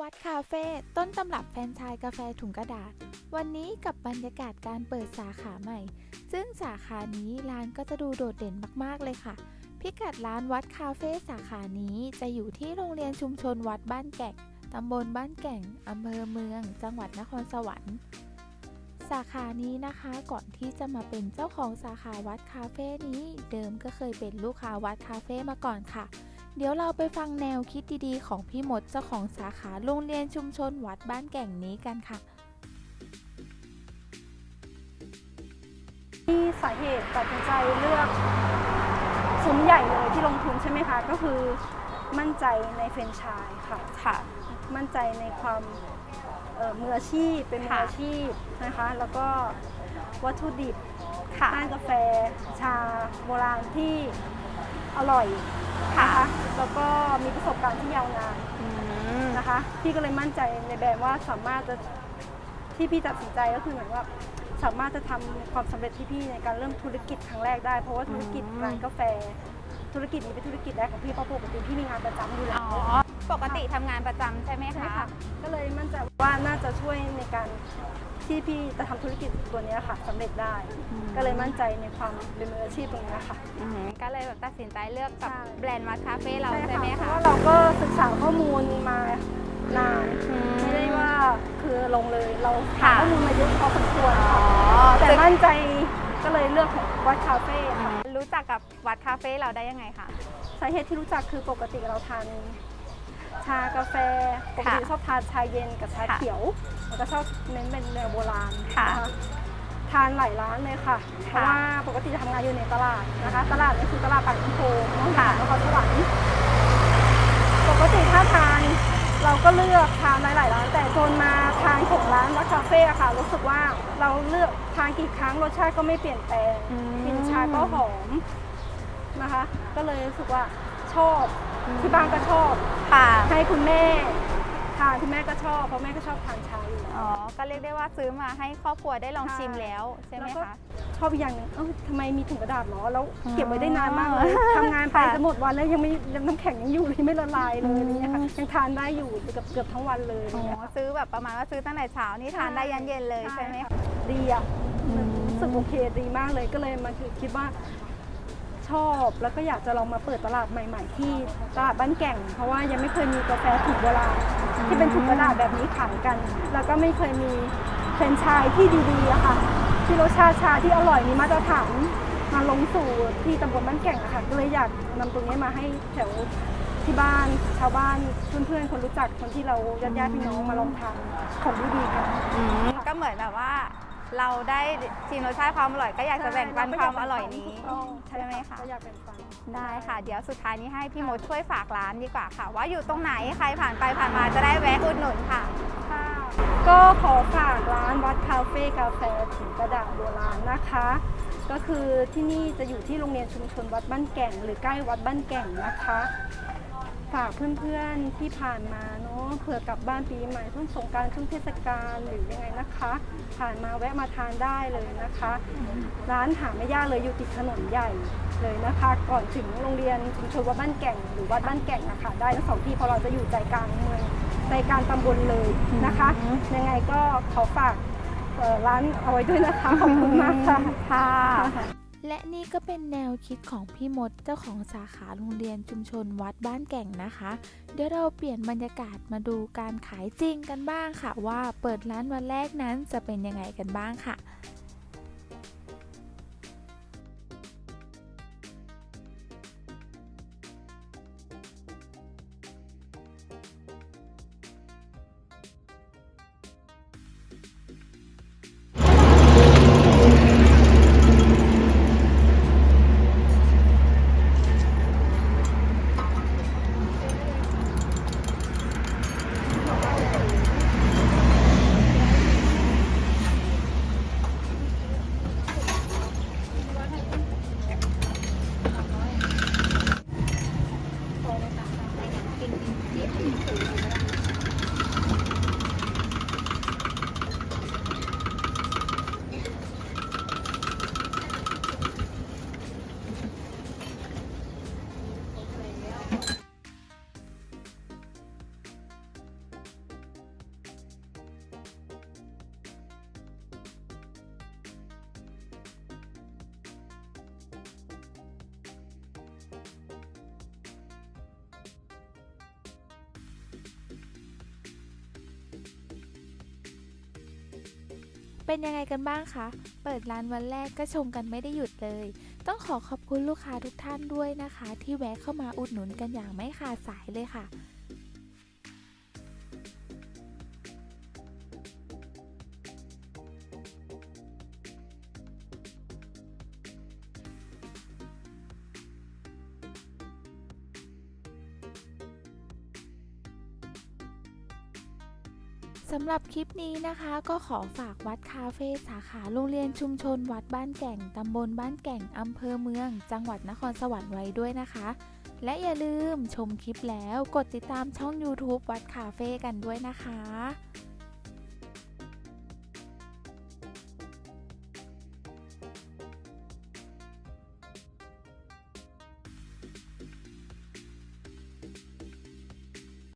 วัดคาเฟ่ต้นตำรับแฟนชายกาแฟถุงกระดาษ วันนี้กับบรรยากาศการเปิดสาขาใหม่ ซึ่งสาขานี้ร้านก็จะดูโดดเด่นมากๆเลยค่ะ พิกัดร้านวัดคาเฟ่สาขานี้จะอยู่ที่โรงเรียนชุมชนวัดบ้านแก่งตำบลบ้านแก่งอำเภอเมือง จังหวัดนครสวรรค์ สาขานี้นะคะก่อนที่จะมาเป็นเจ้าของสาขาวัดคาเฟ่นี้ เดิมก็เคยเป็นลูกค้าวัดคาเฟ่มาก่อนค่ะ เดี๋ยวเราไปฟังแนวคิดดีๆ ของพี่มดเจ้าของสาขาโรงเรียนชุมชนวัดบ้านแก่งนี้กันค่ะ ที่สาเหตุตัดสินใจเลือกซุ้มใหญ่เลยที่ลงทุนใช่ไหมคะ ก็คือมั่นใจในแฟรนไชส์ค่ะ ค่ะ มั่นใจในความเอ่อมืออาชีพเป็นมือค่ะอาชีพนะคะ แล้วก็วัตถุดิบค่ะด้านกาแฟชาโบราณที่อร่อย ค่ะนะคะแล้วก็มีประสบการณ์ที่ยาวนานอืมนะคะ พี่ก็เลยมั่นใจในแบรนด์ว่าสามารถจะที่พี่ตัดสินใจก็คือเหมือนว่าสามารถจะทำความสำเร็จที่พี่ในการเริ่มธุรกิจครั้งแรกได้ เพราะว่าธุรกิจอืมร้านกาแฟ ธุรกิจนี้เป็นธุรกิจแรกของพี่เพราะปกติพี่มีงานประจำอยู่แล้อ๋อว ปกติทำงานประจำใช่ไหมใช่คะ ค่ะ ก็เลยมั่นใจว่าน่าจะช่วยในการที่พี่จะทำธุรกิจตัวเนี้ยค่ะสำเร็จได้ อืม ก็เลยมั่นใจในความเป็นมืออาชีพตรงนี้ค่ะ อืมก็เลยแบบตัดสินใจเลือกกับใช่ แบรนด์วัดคาเฟ่เราใช่ใช่ไหมค่ะเพคะราะว่าเราก็ศึกษาข้อมูลมานานอืม ไม่ได้ว่าคือลงเลยเราหาค่ะ ข้อมูลมาเยอะพอสมควรอ๋อค่ะแต่ซึ่งมั่นใจก็เลยเลือกของวัดคาเฟ่ค่ะ รู้จักกับวัดคาเฟ่เราได้ยังไงคะ สาเหตุที่รู้จักคือปกติเราทาน ชากาแฟปกค่ะติชอบทานชาเย็นกับชาค่ะเขียวแล้วก็ชอบเน้นเป็นแนวโบราณค่ะนทานหลายร้านเลยค่ะเพราะว่าปกติจะทำงานอยู่ในตลาดนะคะ ตลาดนี่คือตลาดปากน้ำโพน้องหานนครสวรรค์ปกติถ้าทานเราก็เลือกทานหลายๆร้าน แต่จนมาทานของร้านวัดคาเฟ่อะค่ะ รู้สึกว่าเราเลือกทานกี่ครั้งรสชาติก็ไม่เปลี่ยนแปลงอืมกลิ่นชาก็หอมนะคะ ก็เลยรู้สึกว่าชอบ ที่บ้านก็ชอบ ค่ะ ให้คุณแม่ทานคุณแม่ก็ชอบเพราะแม่ก็ชอบทานชาอยู่แล้ว อ๋อ ก็เรียกได้ว่าซื้อมาให้ครอบครัวได้ลองใช่ชิมแล้วใช่ไหมแล้วก็คะ ชอบอีกอย่างหนึงเอ้าทำไมมีถุงกระดาษเหรอแล้วอ๋อเก็บไว้ได้นานมากเลยทำงานไปค่ะจะหมดวันแล้วยังไม่ยังน้ำแข็งยังอยู่เลยไม่ละลายเลยอืมอะไรเนี่ยค่ะยังทานได้อยู่เกือบเกือบทั้งวันเลยอ๋อเนี่ยค่ะ ซื้อแบบประมาณว่าซื้อตั้งแต่เช้านี่ทานได้ยันเย็นเลยใช่ไหมคะ ดีอะอืมรู้สึกโอเคดีมากเลยก็เลยมาคือคิดว่า ชอบแล้วก็อยากจะลองมาเปิดตลาดใหม่ ๆ ที่ตลาดบ้านแก่ง เพราะว่ายังไม่เคยมีกาแฟถุงโบราณที่เป็นถุงกระดาษแบบนี้ขายกัน แล้วก็ไม่เคยมีแฟรนไชส์ที่ดีๆอะค่ะ ที่รสชาติชาที่อร่อยมีมาตรฐานมาลงสู่ที่ตำบลบ้านแก่งอะค่ะก็เลยอยากนำตรงนี้มาให้แถวที่บ้านชาวบ้านเพื่อนๆคนรู้จักคนที่เราญาติๆพี่น้องมาลองทานของดีๆกัน อืมก็เหมือนแบบว่า เราได้ชิมรสชาติความอร่อยก็อยากจะแบ่งปันความอร่อยนี้ถูกต้องใช่ไหมคะก็อยากแบ่งปันได้ค่ะ เดี๋ยวสุดท้ายนี้ให้พี่มดช่วยฝากร้านดีกว่าค่ะ ว่าอยู่ตรงไหนใครผ่านไปผ่านมาจะได้แวะอุดหนุนค่ะค่ะ ก็ขอฝากร้านวัดคาเฟ่กาแฟถึงกระดาษโบราณนะคะ ก็คือที่นี่จะอยู่ที่โรงเรียนชุมชนวัดบ้านแก่ง หรือใกล้วัดบ้านแก่งนะคะ ฝากเพื่อนๆที่ผ่านมา เผื่อกลับบ้านปีใหม่ช่วงสงการช่วงเทศกาลหรือยังไงนะคะ ผ่านมาแวะมาทานได้เลยนะคะ ร้านหาไม่ยากเลยอยู่ติดถนนใหญ่เลยนะคะ ก่อนถึงโรงเรียนชุมชนวัดบ้านแก่งหรือวัดบ้านแก่งนะคะได้ทั้งสองที่เพราะเราจะอยู่ใจกลางเมืองใจกลางตำบลเลยนะคะ ยังไงก็ขอฝากร้านเอาไว้ด้วยนะคะขอบคุณมากค่ะ และนี่ก็เป็นแนวคิดของพี่มดเจ้าของสาขาโรงเรียนชุมชนวัดบ้านแก่งนะคะ เดี๋ยวเราเปลี่ยนบรรยากาศมาดูการขายจริงกันบ้างค่ะ ว่าเปิดร้านวันแรกนั้นจะเป็นยังไงกันบ้างค่ะ เป็นยังไงกันบ้างคะ เปิดร้านวันแรกก็ชมกันไม่ได้หยุดเลย ต้องขอขอบคุณลูกค้าทุกท่านด้วยนะคะ ที่แวะเข้ามาอุดหนุนกันอย่างไม่ขาดสายเลยค่ะ สำหรับคลิปนี้นะคะก็ขอฝากวัดคาเฟ่สาขาโรงเรียนชุมชนวัดบ้านแก่ง ตำบลบ้านแก่ง อำเภอเมือง จังหวัดนครสวรรค์ไว้ด้วยนะคะ และอย่าลืมชมคลิปแล้วกดติดตามช่อง YouTube วัดคาเฟ่กันด้วยนะคะ